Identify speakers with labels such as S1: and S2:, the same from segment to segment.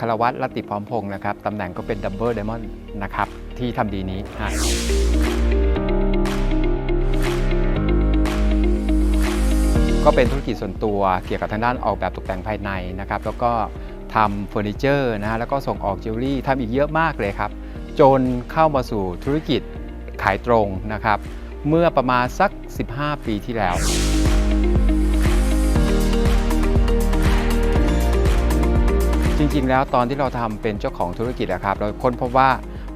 S1: ผมชื่ออัครวัตรรัตติพร้อมพงศ์นะครับตำแหน่งก็เป็นดับเบิลไดมอนด์นะครับที่ทำดีนี้ฮะก็เป็นธุรกิจส่วนตัวเกี่ยวกับทางด้านออกแบบตกแต่งภายในนะครับแล้วก็ทำเฟอร์นิเจอร์นะฮะแล้วก็ส่งออกจิวเวลรี่ทำอีกเยอะมากเลยครับ จนเข้ามาสู่ธุรกิจขายตรงนะครับ เมื่อประมาณสัก 15 ปีที่แล้ว จริง ๆ แล้วตอนที่เราทำเป็นเจ้าของธุรกิจอะครับ เราค้นพบว่า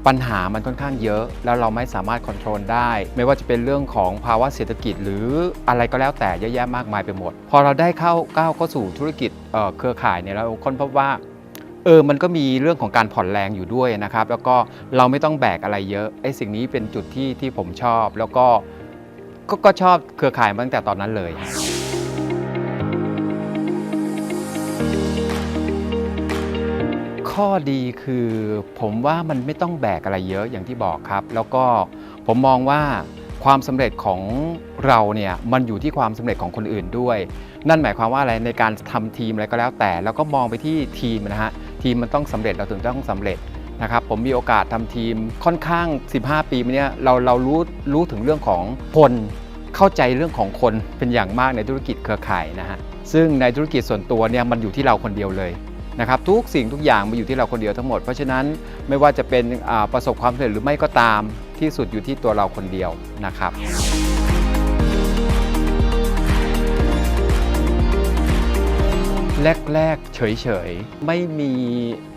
S1: ปัญหามันค่อนข้างเยอะ แล้วเราไม่สามารถควบคุมได้ ไม่ว่าจะเป็นเรื่องของภาวะเศรษฐกิจ หรืออะไรก็แล้วแต่เยอะแยะมากมายไปหมด พอเราได้เข้าก้าวเข้าสู่ธุรกิจเเครือข่ายเนี่ยเราค้นพบว่าเออ มันก็มีเรื่องของการผ่อนแรงอยู่ด้วยนะครับ แล้วก็เราไม่ต้องแบกอะไรเยอะไอ้สิ่งนี้เป็นจุดที่ที่ผมชอบ แล้วก็ก็ก็ชอบเครือข่ายตั้งแต่ตอนนั้นเลย ข้อดีคือผมว่ามันไม่ต้องแบกอะไรเยอะอย่างที่บอกครับ แล้วก็ผมมองว่าความสำเร็จของเราเนี่ยมันอยู่ที่ความสำเร็จของคนอื่นด้วย นั่นหมายความว่าอะไรในการทำทีมอะไรก็แล้วแต่ แล้วก็มองไปที่ทีมนะฮะทีมมันต้องสำเร็จเราถึงต้องสำเร็จนะครับผมมีโอกาสทำทีมค่อนข้าง 15 ปีมาเนี้ยเราเรารู้รู้ถึงเรื่องของคนเข้าใจเรื่องของคนเป็นอย่างมากในธุรกิจเครือข่ายนะฮะซึ่งในธุรกิจส่วนตัวเนี่ยมันอยู่ที่เราคนเดียวเลย นะครับทุกสิ่งทุกอย่างมาอยู่ที่เราคนเดียวทั้งหมด เพราะฉะนั้นไม่ว่าจะเป็นประสบความสำเร็จหรือไม่ก็ตามที่สุดอยู่ที่ตัวเราคนเดียวนะครับ แรกๆ เฉยๆ ไม่มี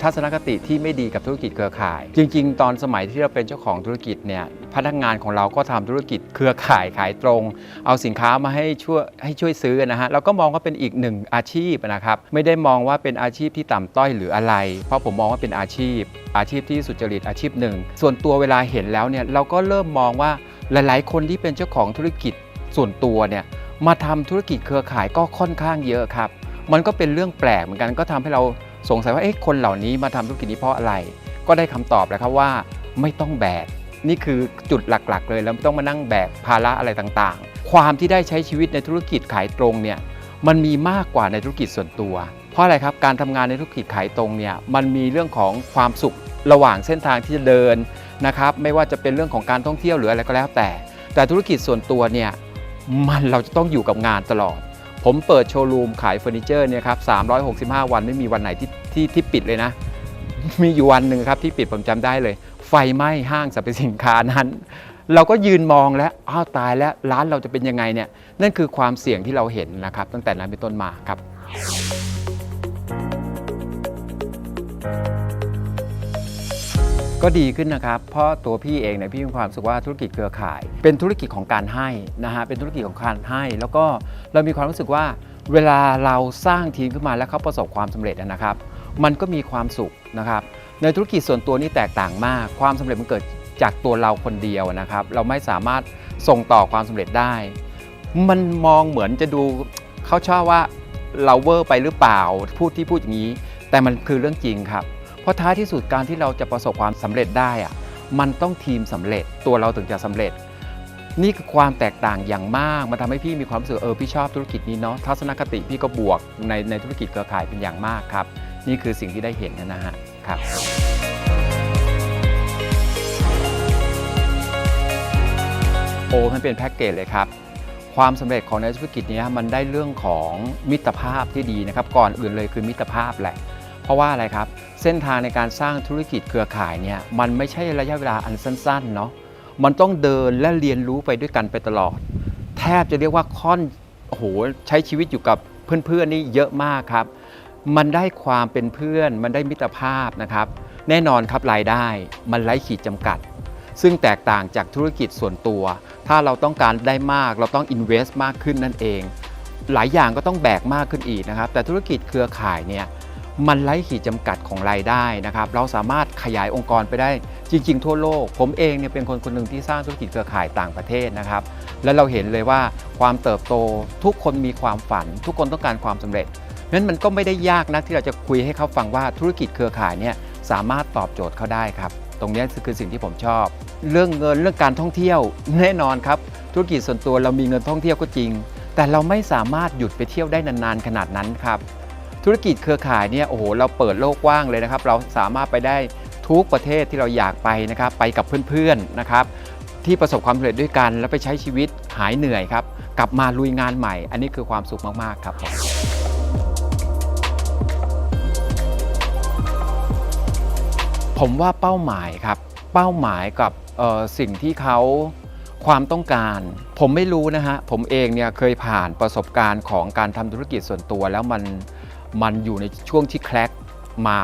S1: ทัศนคติที่ไม่ดีกับธุรกิจเครือข่าย จริง ๆ ตอนสมัยที่เราเป็นเจ้าของธุรกิจเนี่ยพนักงานของเราก็ทำธุรกิจเครือข่ายขายตรง เอาสินค้ามาให้ช่วยให้ช่วยซื้อนะฮะเราก็มองว่าเป็นอีกหนึ่งอาชีพนะครับไม่ได้มองว่าเป็นอาชีพที่ต่ำต้อยหรืออะไร เพราะผมมองว่าเป็นอาชีพ อาชีพที่สุจริตอาชีพหนึ่ง ส่วนตัวเวลาเห็นแล้วเนี่ยเราก็เริ่มมองว่าหลาย ๆ คนที่เป็นเจ้าของธุรกิจส่วนตัวเนี่ยมาทำธุรกิจเครือข่ายก็ค่อนข้างเยอะครับ มันก็เป็นเรื่องแปลกเหมือนกันก็ทำให้เราสงสัยว่าเอ๊ะคนเหล่านี้มาทำธุรกิจนี้เพราะอะไร ก็ได้คำตอบแล้วครับว่าไม่ต้องแบกนี่คือจุดหลักๆ เลยแล้วไม่ต้องมานั่งแบกภาระอะไรต่างๆ ความที่ได้ใช้ชีวิตในธุรกิจขายตรงเนี่ยมันมีมากกว่าในธุรกิจส่วนตัว เพราะอะไรครับการทำงานในธุรกิจขายตรงเนี่ยมันมีเรื่องของความสุขระหว่างเส้นทางที่จะเดินนะครับไม่ว่าจะเป็นเรื่องของการท่องเที่ยวหรืออะไรก็แล้วแต่ แต่ธุรกิจส่วนตัวเนี่ยมันเราจะต้องอยู่กับงานตลอด ผมเปิดโชว์รูมขายเฟอร์นิเจอร์เนี่ยครับ365 วันไม่มีวันไหนที่ที่ที่ปิดเลยนะ มีอยู่วันหนึ่งครับที่ปิดผมจำได้เลย ไฟไหม้ห้างสรรพสินค้านั้น เราก็ยืนมองแล้วอ้าวตายแล้วร้านเราจะเป็นยังไงเนี่ยนั่นคือความเสี่ยงที่เราเห็นนะครับ ตั้งแต่นั้นเป็นต้นมาครับ ก็ดีขึ้นนะครับ เพราะตัวพี่เองเนี่ยพี่มีความรู้สึกว่าธุรกิจเครือข่าย เป็นธุรกิจของการให้นะฮะเป็นธุรกิจของการให้ แล้วก็เรามีความรู้สึกว่า เวลาเราสร้างทีมขึ้นมาแล้วเขาประสบความสำเร็จนะครับ มันก็มีความสุขนะครับ ในธุรกิจส่วนตัวนี่แตกต่างมาก ความสำเร็จมันเกิดจากตัวเราคนเดียวนะครับ เราไม่สามารถส่งต่อความสำเร็จได้ มันมองเหมือนจะดูเขาชอบว่าเราเวอร์ไปหรือเปล่า พูดที่พูดอย่างนี้ แต่มันคือเรื่องจริงครับ ราะท้ายที่สุดการที่เราจะประสบความสำเร็จได้อะมันต้องทีมสำเร็จตัวเราถึงจะสำเร็จ นี่คือความแตกต่างอย่างมากมันทำให้พี่มีความรู้สึกเออพี่ชอบธุรกิจนี้เนาะทัศนคติพี่ก็บวกในในธุรกิจเครือข่ายเป็นอย่างมากครับ นี่คือสิ่งที่ได้เห็นนะฮะครับโอ้มันเป็นแพ็กเกจเลยครับ ความสำเร็จของในธุรกิจนี้มันได้เรื่องของมิตรภาพที่ดีนะครับ ก่อนอื่นเลยคือมิตรภาพแหละ เพราะว่าอะไรครับ เส้นทางในการสร้างธุรกิจเครือข่ายเนี่ยมันไม่ใช่ระยะเวลาอันสั้นๆเนาะมันต้องเดินและเรียนรู้ไปด้วยกันไปตลอด แทบจะเรียกว่าค่อนโอ้โหใช้ชีวิตอยู่กับเพื่อนๆนี่เยอะมากครับ มันได้ความเป็นเพื่อน มันได้มิตรภาพนะครับ แน่นอนครับรายได้มันไร้ขีดจำกัด ซึ่งแตกต่างจากธุรกิจส่วนตัว ถ้าเราต้องการได้มากเราต้อง invest มากขึ้นนั่นเอง หลายอย่างก็ต้องแบกมากขึ้นอีกนะครับ แต่ธุรกิจเครือข่ายเนี่ย มันไร้ขีดจำกัดของรายได้นะครับ เราสามารถขยายองค์กรไปได้จริง ๆ ทั่วโลก ผมเองเนี่ยเป็นคนคนหนึ่งที่สร้างธุรกิจเครือข่ายต่างประเทศนะครับ และเราเห็นเลยว่าความเติบโตทุกคนมีความฝัน ทุกคนต้องการความสำเร็จนั้นมันก็ไม่ได้ยากนะที่เราจะคุยให้เขาฟังว่าธุรกิจเครือข่ายเนี่ยสามารถตอบโจทย์เขาได้ครับ ตรงนี้คือสิ่งที่ผมชอบ เรื่องเงินเรื่องการท่องเที่ยวแน่นอนครับ ธุรกิจส่วนตัวเรามีเงินท่องเที่ยวก็จริง แต่เราไม่สามารถหยุดไปเที่ยวได้นานๆขนาดนั้นครับ ธุรกิจเครือข่ายเนี่ยโอ้โหเราเปิดโลกกว้างเลยนะครับ เราสามารถไปได้ทุกประเทศที่เราอยากไปนะครับ ไปกับเพื่อนๆนะครับ ที่ประสบความสำเร็จด้วยกัน แล้วไปใช้ชีวิตหายเหนื่อยครับ กลับมาลุยงานใหม่ อันนี้คือความสุขมากๆครับผมว่าเป้าหมายครับ เป้าหมายกับสิ่งที่เขาความต้องการ ผมไม่รู้นะฮะ ผมเองเนี่ยเคยผ่านประสบการณ์ของการทำธุรกิจส่วนตัวแล้วมัน มันอยู่ในช่วงที่แคลกมา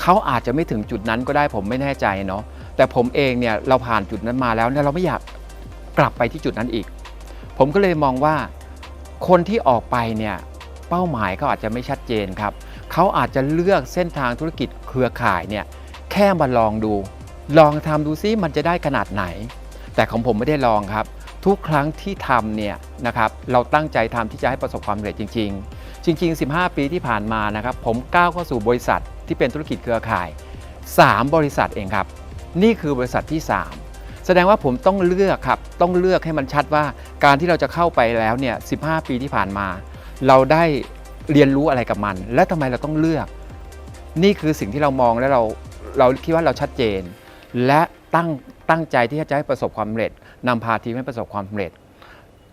S1: เขาอาจจะไม่ถึงจุดนั้นก็ได้ผมไม่แน่ใจเนาะแต่ผมเองเนี่ยเราผ่านจุดนั้นมาแล้วเนี่ยเราไม่อยากกลับไปที่จุดนั้นอีก ผมก็เลยมองว่าคนที่ออกไปเนี่ยเป้าหมายเขาอาจจะไม่ชัดเจนครับเขาอาจจะเลือกเส้นทางธุรกิจเครือข่ายเนี่ยแค่มาลองดู ลองทำดูซิมันจะได้ขนาดไหน แต่ของผมไม่ได้ลองครับ ทุกครั้งที่ทำเนี่ยนะครับเราตั้งใจทำที่จะให้ประสบความสำเร็จจริง ๆ จริง ๆ 15 ปีที่ผ่านมานะครับผมก้าวเข้าสู่บริษัทที่เป็นธุรกิจเครือข่าย 3 บริษัทเองครับ นี่คือบริษัทที่ 3 แสดงว่าผมต้องเลือกครับ ต้องเลือกให้มันชัดว่าการที่เราจะเข้าไปแล้วเนี่ย 15 ปีที่ผ่านมา เราได้เรียนรู้อะไรกับมัน และทำไมเราต้องเลือก นี่คือสิ่งที่เรามองและเราเราคิดว่าเราชัดเจน และตั้งตั้งใจที่จะให้ประสบความสำเร็จนำพาทีมให้ประสบความสำเร็จ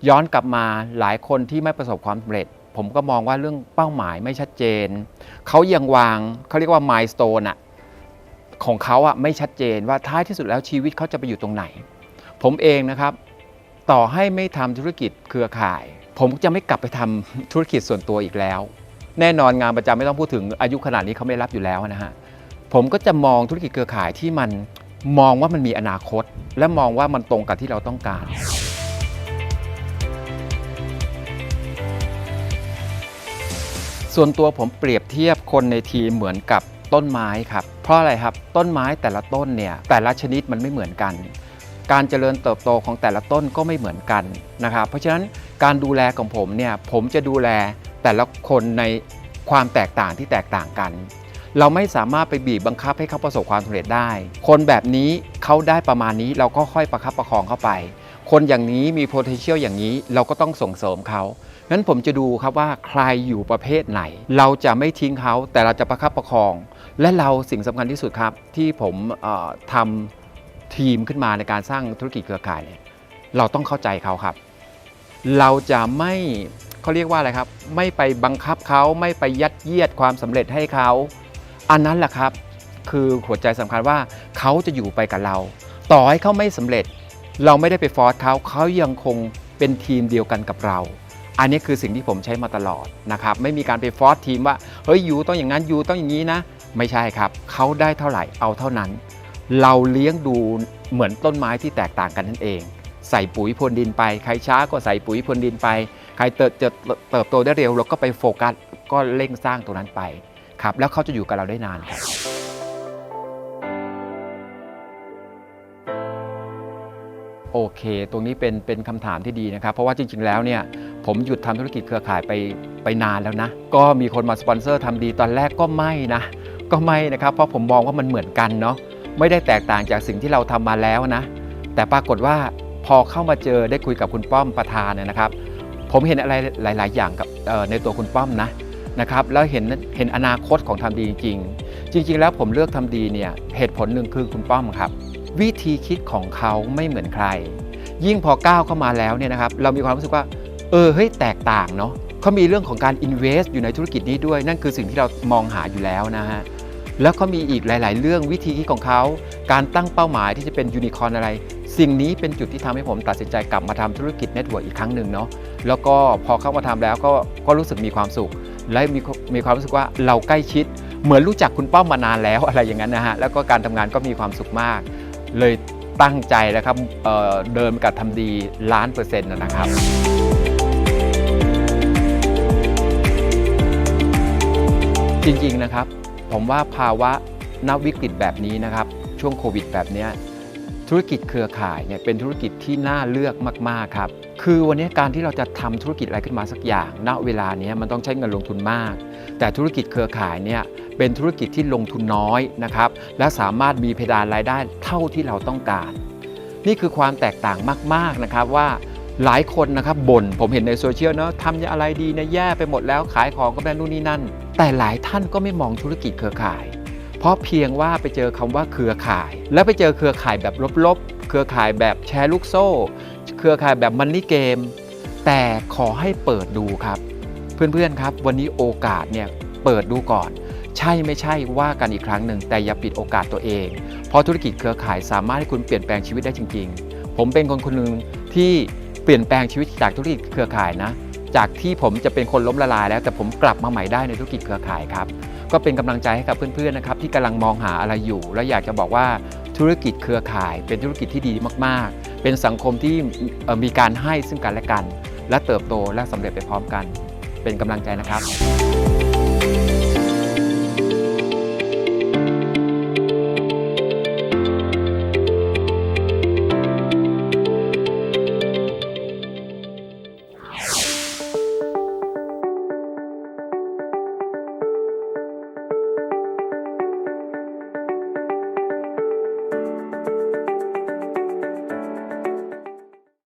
S1: ย้อนกลับมาหลายคนที่ไม่ประสบความสำเร็จ ผมก็มองว่าเรื่องเป้าหมายไม่ชัดเจน เขายังวางเขาเรียกว่ามายสเตนอะของเขาอะไม่ชัดเจนว่าท้ายที่สุดแล้วชีวิตเขาจะไปอยู่ตรงไหน ผมเองนะครับ ต่อให้ไม่ทำธุรกิจเครือข่าย ผมจะไม่กลับไปทำธุรกิจส่วนตัวอีกแล้ว แน่นอนงานประจำไม่ต้องพูดถึงอายุขนาดนี้เขาไม่รับอยู่แล้วนะฮะผมก็จะมองธุรกิจเครือข่ายที่มันมองว่ามันมีอนาคต และมองว่ามันตรงกับที่เราต้องการ ส่วนตัวผมเปรียบเทียบคนในทีมเหมือนกับต้นไม้ครับ เพราะอะไรครับต้นไม้แต่ละต้นเนี่ยแต่ละชนิดมันไม่เหมือนกัน การเจริญเติบโตของแต่ละต้นก็ไม่เหมือนกันนะครับ เพราะฉะนั้นการดูแลของผมเนี่ยผมจะดูแลแต่ละคนในความแตกต่างที่แตกต่างกัน เราไม่สามารถไปบีบบังคับให้เขาประสบความสำเร็จได้ คนแบบนี้เขาได้ประมาณนี้เราก็ค่อยประคับประคองเข้าไป คนอย่างนี้มี potential อย่างนี้เราก็ต้องส่งเสริมเขางั้นผมจะดูครับว่าใครอยู่ประเภทไหน เราจะไม่ทิ้งเขาแต่เราจะประคับประคอง และเราสิ่งสำคัญที่สุดครับ ที่ผมทำทีมขึ้นมาในการสร้างธุรกิจเครือข่ายเนี่ยเราต้องเข้าใจเขาครับ เราจะไม่เขาเรียกว่าอะไรครับ ไม่ไปบังคับเขาไม่ไปยัดเยียดความสำเร็จให้เขา อันนั้นแหละครับ คือหัวใจสำคัญว่าเขาจะอยู่ไปกับเรา ต่อให้เขาไม่สำเร็จ เราไม่ได้ไปฟอร์สเขาเขายังคงเป็นทีมเดียวกันกับเรา อันนี้คือสิ่งที่ผมใช้มาตลอดนะครับ ไม่มีการไปฟอร์สทีมว่า เฮ้ยยูต้องอย่างนั้นยูต้องอย่างนี้นะ ไม่ใช่ครับ เขาได้เท่าไหร่เอาเท่านั้น เราเลี้ยงดูเหมือนต้นไม้ที่แตกต่างกันนั่นเอง ใส่ปุ๋ยพรวนดินไป ใครช้าก็ใส่ปุ๋ยพรวนดินไป ใครเติบจะเติบโตได้เร็วเราก็ไปโฟกัสก็เร่งสร้างตรงนั้นไปครับ แล้วเขาจะอยู่กับเราได้นานครับ โอเค ตรงนี้เป็นเป็นคำถามที่ดีนะครับ เพราะว่าจริง ๆ แล้วเนี่ยผมหยุดทำธุรกิจเครือข่ายไปไปนานแล้วนะ ก็มีคนมาสปอนเซอร์ทำดีตอนแรกก็ไม่นะ ก็ไม่นะครับ เพราะผมมองว่ามันเหมือนกันเนาะไม่ได้แตกต่างจากสิ่งที่เราทำมาแล้วนะ แต่ปรากฏว่าพอเข้ามาเจอได้คุยกับคุณป้อมประธานเนี่ยนะครับ ผมเห็นอะไรหลาย ๆ อย่างกับเอ่อในตัวคุณป้อมนะนะครับแล้วเห็นเห็นอนาคตของทำดีจริง ๆ จริง ๆ แล้วผมเลือกทำดีเนี่ยเหตุผลหนึ่งคือคุณป้อมครับ วิธีคิดของเขาไม่เหมือนใคร ยิ่งพอก้าวเข้ามาแล้วเนี่ยนะครับเรามีความรู้สึกว่า เออเฮ้ยแตกต่างเนาะเขามีเรื่องของการ invest อยู่ในธุรกิจนี้ด้วย นั่นคือสิ่งที่เรามองหาอยู่แล้วนะฮะแล้วเขามีอีกหลาย ๆ เรื่องวิธีคิดของเขา การตั้งเป้าหมายที่จะเป็นยูนิคอร์นอะไร สิ่งนี้เป็นจุดที่ทำให้ผมตัดสินใจกลับมาทำธุรกิจเน็ตเวิร์กอีกครั้งหนึ่งเนาะแล้วก็พอเข้ามาทำแล้วก็ก็รู้สึกมีความสุข และมีมีความรู้สึกว่าเราใกล้ชิด เหมือนรู้จักคุณป้อมมานานแล้วอะไรอย่างนั้นนะฮะแล้วก็การทำงานก็มีความสุขมาก เลยตั้งใจนะครับเเดินกับทำดีล้านเปอร์เซ็นต์นะครับจริงๆนะครับ ผมว่าภาวะนวิกฤตแบบนี้นะครับ ช่วงโควิดแบบนี้ธุรกิจเครือข่ายเนี่ยเป็นธุรกิจที่น่าเลือกมาก ๆ ครับ คือวันนี้การที่เราจะทำธุรกิจอะไรขึ้นมาสักอย่าง ณ เวลานี้มันต้องใช้เงินลงทุนมาก แต่ธุรกิจเครือข่ายเนี่ยเป็นธุรกิจที่ลงทุนน้อยนะครับ และสามารถมีเพดานรายได้เท่าที่เราต้องการ นี่คือความแตกต่างมากๆนะครับว่าหลายคนนะครับบ่นผมเห็นในโซเชียลเนอะทำอะไรดีนะแย่ไปหมดแล้วขายของก็แบรนด์นู่นนี่นั่น แต่หลายท่านก็ไม่มองธุรกิจเครือข่าย เพราะเพียงว่าไปเจอคำว่าเครือข่าย แล้วไปเจอเครือข่ายแบบลบๆ เครือข่ายแบบแชร์ลูกโซ่ เครือข่ายแบบมันนี่เกม แต่ขอให้เปิดดูครับ เพื่อนๆครับ วันนี้โอกาสเนี่ยเปิดดูก่อน ใช่ไม่ใช่ว่ากันอีกครั้งหนึ่งแต่อย่าปิดโอกาสตัวเอง เพราะธุรกิจเครือข่ายสามารถให้คุณเปลี่ยนแปลงชีวิตได้จริง ๆ ผมเป็นคนคนหนึ่งที่เปลี่ยนแปลงชีวิตจากธุรกิจเครือข่ายนะจากที่ผมจะเป็นคนล้มละลายแล้วแต่ผมกลับมาใหม่ได้ในธุรกิจเครือข่ายครับ ก็เป็นกำลังใจให้กับเพื่อนๆนะครับที่กำลังมองหาอะไรอยู่ และอยากจะบอกว่า ธุรกิจเครือข่าย เป็นธุรกิจที่ดีมาก ๆ เป็นสังคมที่มีการให้ซึ่งกันและกัน และเติบโตและสำเร็จไปพร้อมกัน เป็นกำลังใจนะครับ